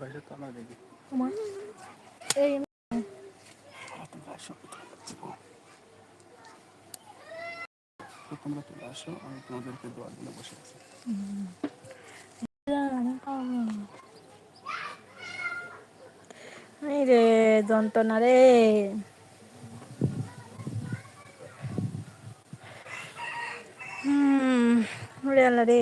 বাইরে তো আমার দেখি। ওমা এই তোমরা আসো তোমরা চলে আসো আমি তোমাদেরকে দোয়ার জন্য বসে আছি। রে যন্ত্রণা রে। হুম রে।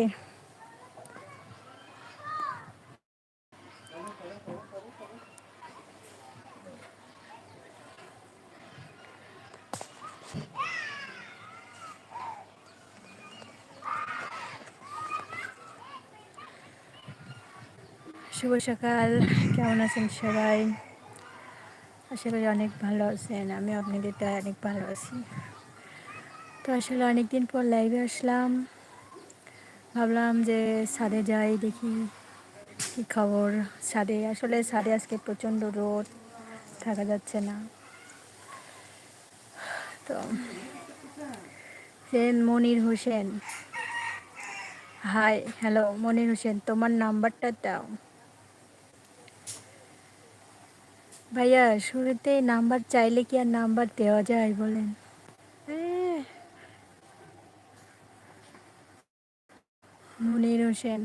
শুভ সকাল। কেমন আছেন সবাই? আশা করি অনেক ভালো আছেন আমি আপনাদের তাই অনেক ভালো আছি। তো আসলে অনেকদিন পর লাইভে আসলাম। ভাবলাম যে ছাদে যাই, দেখি কী খবর ছাদে। আসলে ছাদে আজকে প্রচণ্ড রোদ, থাকা যাচ্ছে না। তো। সেন মনির হোসেন। হাই, হ্যালো, মনির হোসেন, তোমার নাম্বারটা দাও। ভাইয়া, শুরুতে নাম্বার চাইলে কি আর নাম্বার দেওয়া যায় বলেন? মনির হোসেন।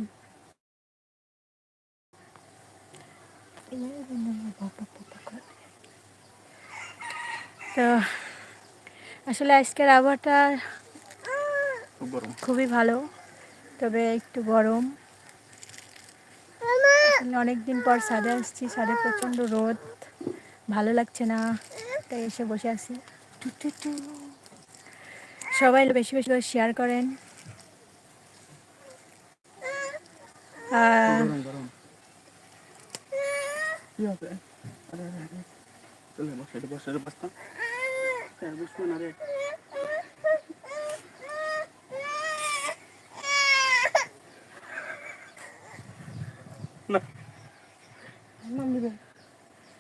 তো আসলে আজকের আবহাওয়াটা খুবই ভালো তবে একটু গরম। অনেক দিন পর ছাদে আসছি ছাদে প্রচণ্ড রোদ ভালো লাগছে না তাই এসে বসে আছি। সবাই বেশি বেশি করে শেয়ার করেন। আরে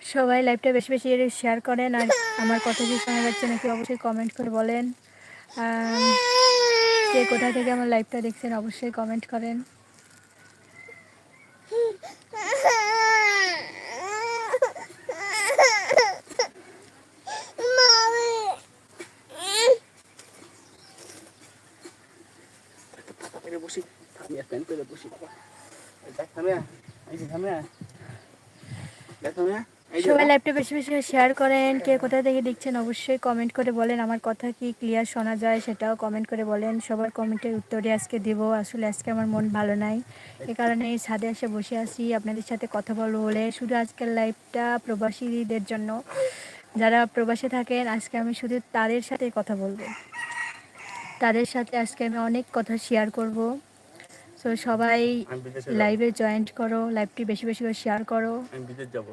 সবাই লাইভটা বেশি বেশি শেয়ার করেন আর আমার কথা কি শোনা যাচ্ছে নাকি অবশ্যই কমেন্ট করে বলেন। কে কোথা থেকে আমার লাইভটা দেখছেন অবশ্যই কমেন্ট করেন এটা বসি। থামিয়া ফ্যান করে বসি। বাবা দেখ থামিয়া এই যে থামিয়া দেখ থামিয়া সবাই লাইভটা বেশি বেশি শেয়ার করেন কে কোথা থেকে দেখছেন অবশ্যই কমেন্ট করে বলেন। আমার কথা কি ক্লিয়ার শোনা যায় সেটাও কমেন্ট করে বলেন। সবার কমেন্টের উত্তরে আজকে দেব। আসলে আজকে আমার মন ভালো নাই। এ কারণে এই ছাদে এসে বসে আছি। আপনাদের সাথে কথা বলব বলে। শুধু আজকের লাইভটা প্রবাসীদের জন্য। যারা প্রবাসে থাকেন আজকে আমি শুধু তাদের সাথে কথা বলব। তাদের সাথে আজকে আমি অনেক কথা শেয়ার করব। সো সবাই লাইভে জয়েন্ট করো লাইভটি বেশি বেশি করে শেয়ার করো। আমি বিদেশ যাব।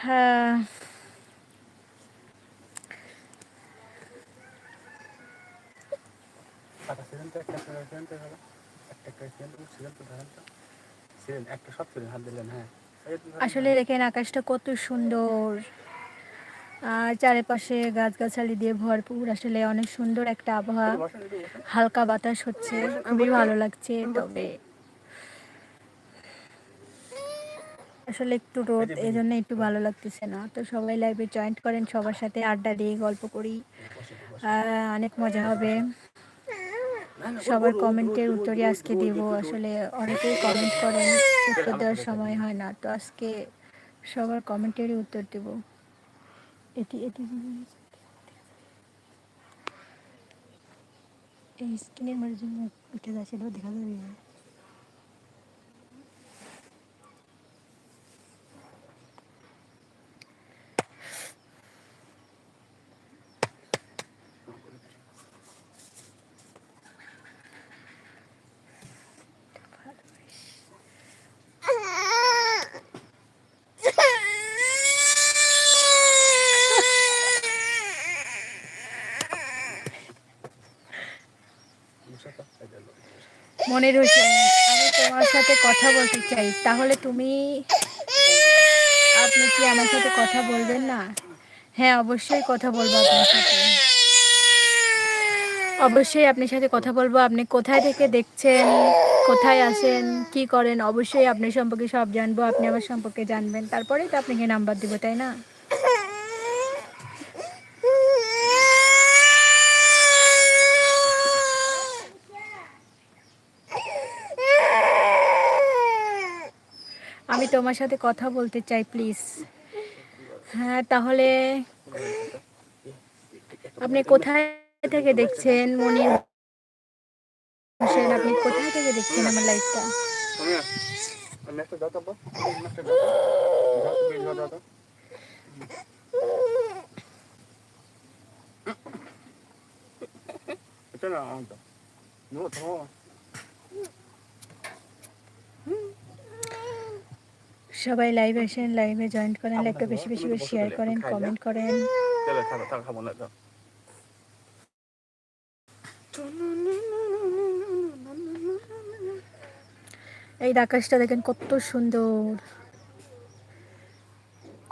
হ্যাঁ। তো তো তো তো। তো হ্যাঁ। তো আসলে দেখেন আকাশটা কত সুন্দর। আর চারিপাশে গাছগাছালি দিয়ে ভরপুর। আসলে অনেক সুন্দর একটা আবহাওয়া। হালকা বাতাস হচ্ছে। খুবই ভালো লাগছে, তবে আসলে একটু রোদ এই জন্য একটু ভালো লাগতেছে না। তো সবাই লাইভে জয়েন্ট করেন, সবার সাথে আড্ডা দিই গল্প করি। অনেক মজা হবে। সবার কমেন্টের উত্তরই আজকে দিব। আসলে অনেকেই কমেন্ট করেন, উত্তর দেওয়ার সময় হয় না। তো আজকে সবার কমেন্টেরই উত্তর দেব। এটি এটি এই স্ক্রিনের মাঝে উঠে যাচ্ছিল দেখা যাবে। মনের হোসেন আমি তোমার সাথে কথা বলতে চাই। তাহলে তুমি, আপনি কি আমার সাথে কথা বলবেন না? হ্যাঁ অবশ্যই কথা বলব আপনার সাথে। অবশ্যই আপনার সাথে কথা বলব। আপনি কোথায় থেকে দেখছেন? কোথায় আসেন? কি করেন? অবশ্যই আপনার সম্পর্কে সব জানব। আপনি আমার সম্পর্কে জানবেন। তারপরেই তো আপনাকে নাম্বার দিব, তাই না? তোমার সাথে কথা বলতে চাই প্লিজ হ্যাঁ তাহলে আপনি কোথায় থেকে দেখছেন, মনির হোসেন? আপনি কোথায় থেকে দেখছেন আমার লাইফটা আমি একটা দাও তো আব্বা আমি একটা দাও তো। দাও, তুমি দাও, দাও, দাও। এটা না আমার দাও। নো, থামো। সবাই লাইভে আসেন লাইভে জয়েন করেন লাইভটা বেশি বেশি করে শেয়ার করেন কমেন্ট করেন। এই আকাশটা দেখেন কত সুন্দর।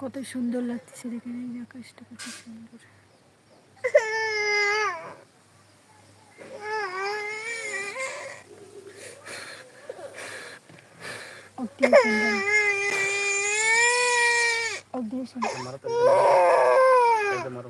কত সুন্দর লাগতেছে দেখেন এই আকাশটা কত সুন্দর। অতি সুন্দর। অতি সুন্দর মারো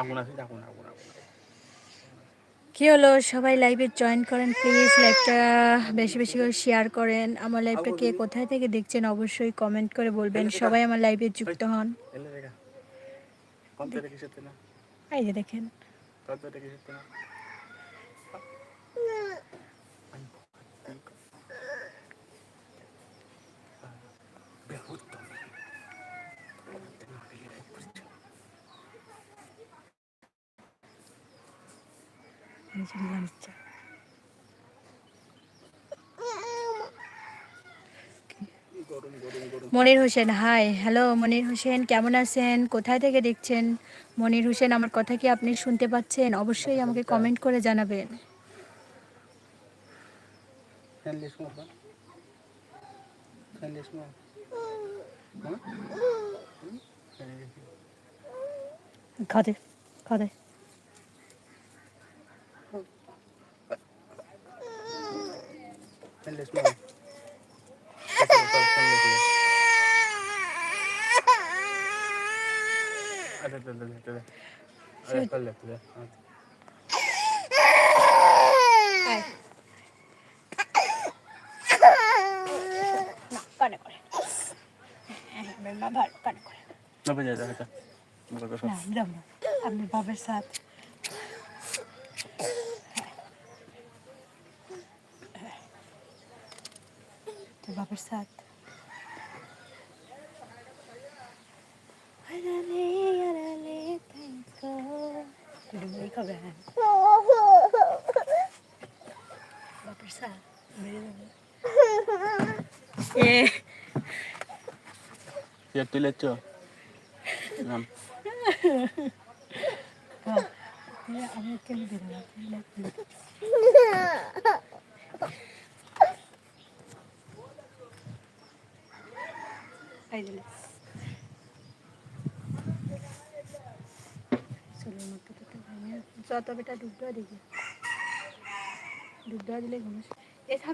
আগুন আছে আগুন আগুন আগুন কি হলো? সবাই লাইভে জয়েন করেন প্লিজ লাইভটা বেশি বেশি করে শেয়ার করেন। আমার লাইভটা কে কোথায় থেকে দেখছেন অবশ্যই কমেন্ট করে বলবেন। সবাই আমার লাইভে যুক্ত হন। এই যে দেখেন। মনির হোসেন হাই হ্যালো মনির হোসেন কেমন আছেন? কোথায় থেকে দেখছেন? মনির হোসেন আমার কথা কি আপনি শুনতে পাচ্ছেন? অবশ্যই আমাকে কমেন্ট করে জানাবেন। স্মোক খাদে খাদে। কানে করে। বাবার কানে করে। না বেজে যা এটা। মতো তো না যাব না। আপনি বাবার সাথ। তো বাবার সাথ। ডুবই কবে হ্যাঁ বাবার সাথ বেরিয়ে যাবে এ Ya tuh lihat cuy. Ngam. Ya, আমি কেন বেরোলাম এই দিলে চলো মতো তো যত বেটা দেখি। ডুব দেওয়া দিলে ঘুমিস এ থাম